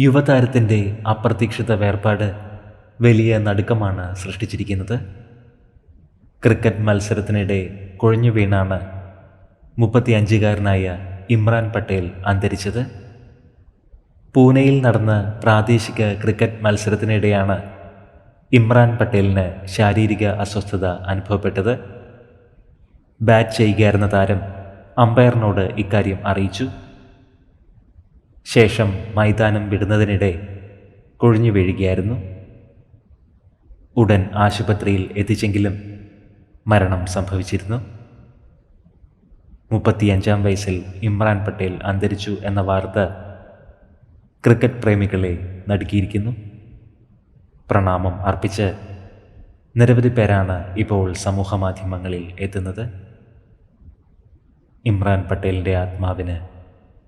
യുവതാരത്തിന്റെ അപ്രതീക്ഷിത വേർപാട് വലിയ നടുക്കമാണ് സൃഷ്ടിച്ചിരിക്കുന്നത്. ക്രിക്കറ്റ് മത്സരത്തിനിടെ കുഴഞ്ഞു വീണാണ് മുപ്പത്തിയഞ്ചുകാരനായ ഇമ്രാൻ പട്ടേൽ അന്തരിച്ചത്. പൂനെയിൽ നടന്ന പ്രാദേശിക ക്രിക്കറ്റ് മത്സരത്തിനിടെയാണ് ഇമ്രാൻ പട്ടേലിന് ശാരീരിക അസ്വസ്ഥത അനുഭവപ്പെട്ടത്. ബാറ്റ് ചെയ്യുകയായിരുന്ന താരം അമ്പയറിനോട് ഇക്കാര്യം അറിയിച്ചു. ശേഷം മൈതാനം വിടുന്നതിനിടെ കൊഴിഞ്ഞു വീഴുകയായിരുന്നു. ഉടൻ ആശുപത്രിയിൽ എത്തിച്ചെങ്കിലും മരണം സംഭവിച്ചിരുന്നു. മുപ്പത്തിയഞ്ചാം വയസ്സിൽ ഇമ്രാൻ പട്ടേൽ അന്തരിച്ചു എന്ന വാർത്ത ക്രിക്കറ്റ് പ്രേമികളെ നടുക്കിയിരിക്കുന്നു. പ്രണാമം അർപ്പിച്ച് നിരവധി പേരാണ് ഇപ്പോൾ സമൂഹമാധ്യമങ്ങളിൽ എത്തുന്നത്. ഇമ്രാൻ പട്ടേലിന്റെ ആത്മാവിന്